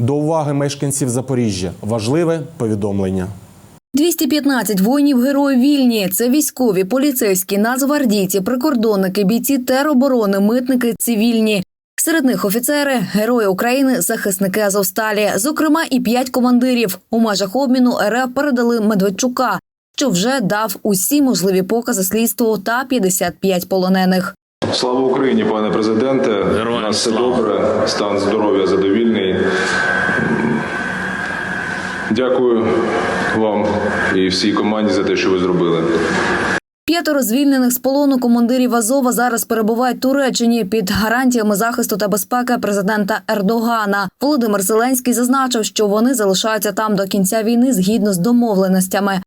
До уваги мешканців Запоріжжя важливе повідомлення. 215 воїнів героїв вільні. Це військові, поліцейські, нацгвардійці, прикордонники, бійці тероборони, митники, цивільні. Серед них офіцери, герої України, захисники Азовсталі. Зокрема, і п'ять командирів. У межах обміну РФ передали Медведчука, що вже дав усі можливі покази слідству та 55 полонених. Слава Україні, пане президенте. Героям У нас все слава. добре, стан здоров'я задовільний. Дякую вам і всій команді за те, що ви зробили. П'ятеро звільнених з полону командирів Азова зараз перебувають в Туреччині під гарантіями захисту та безпеки президента Ердогана. Володимир Зеленський зазначив, що вони залишаються там до кінця війни згідно з домовленостями.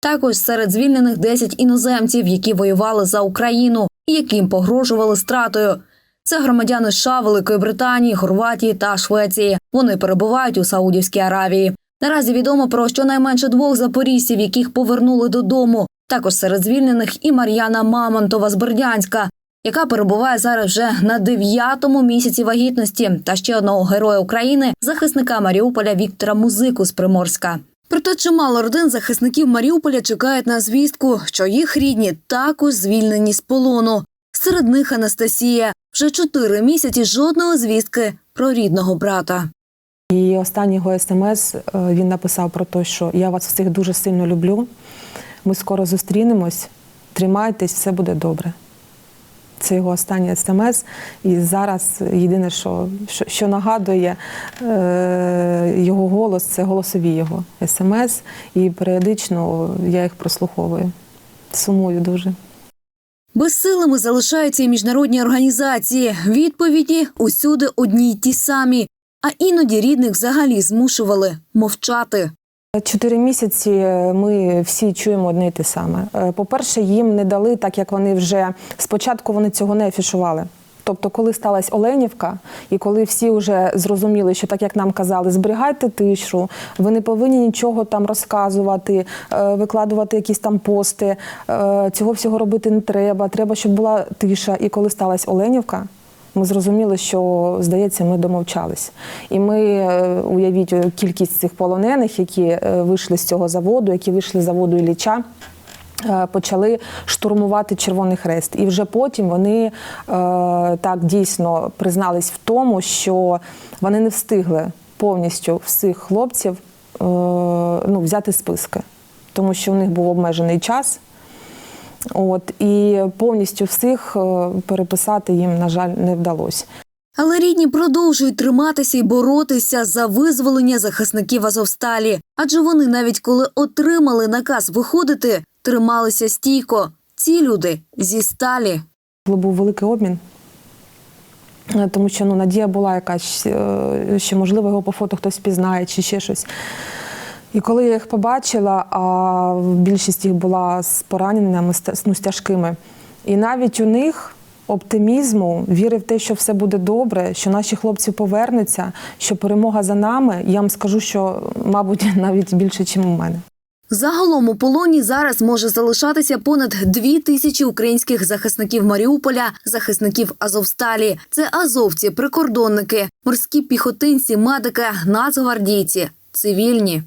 Також серед звільнених 10 іноземців, які воювали за Україну яким погрожували стратою. Це громадяни США, Великої Британії, Хорватії та Швеції. Вони перебувають у Саудівській Аравії. Наразі відомо про щонайменше двох запорізців, яких повернули додому. Також серед звільнених і Мар'яна Мамонтова з Бердянська, яка перебуває зараз вже на дев'ятому місяці вагітності, та ще одного героя України, захисника Маріуполя Віктора Музику з Приморська. Проте чимало родин захисників Маріуполя чекають на звістку, що їх рідні також звільнені з полону. Серед них Анастасія вже чотири місяці жодної звістки про рідного брата. І останній його смс е, він написав про те, що я вас всіх дуже сильно люблю. Ми скоро зустрінемось, тримайтесь, все буде добре. Це його останній смс. І зараз єдине, що, що, що нагадує е, його голос, це голосові його смс. І періодично я їх прослуховую. Сумую дуже. Безсилими залишаються і міжнародні організації. Відповіді усюди одні й ті самі. А іноді рідних взагалі змушували мовчати. Чотири місяці ми всі чуємо одне й те саме. Е, По-перше, їм не дали, так як вони вже спочатку вони цього не афішували. Тобто, коли сталася Оленівка, і коли всі вже зрозуміли, що так як нам казали, зберігайте тишу, ви не повинні нічого там розказувати, е, викладувати якісь там пости. е, Цього всього робити не треба. Треба, щоб була тиша. І коли сталася Оленівка, ми зрозуміли, що здається, ми домовчались. І ми е, уявіть е, кількість цих полонених, які е, вийшли з цього заводу, які вийшли з заводу Ілліча. Почали штурмувати Червоний Хрест, і вже потім вони так дійсно признались в тому, що вони не встигли повністю всіх хлопців ну, взяти списки, тому що у них був обмежений час. От і повністю всіх е, переписати їм, на жаль, не вдалося. Але рідні продовжують триматися і боротися за визволення захисників Азовсталі. Адже вони, навіть коли отримали наказ виходити, трималися стійко. Ці люди зі сталі. Був великий обмін, е, тому що ну, надія була якась, е, що можливо його по фото хтось пізнає чи ще щось. І коли я їх побачила, а більшість їх була з пораненнями, ну, з тяжкими. І навіть у них оптимізму, віри в те, що все буде добре, що наші хлопці повернуться, що перемога за нами, я вам скажу, що, мабуть, навіть більше, ніж у мене. Загалом у полоні зараз може залишатися понад дві тисячі українських захисників Маріуполя, захисників Азовсталі. Це азовці, прикордонники, морські піхотинці, медики, нацгвардійці, цивільні.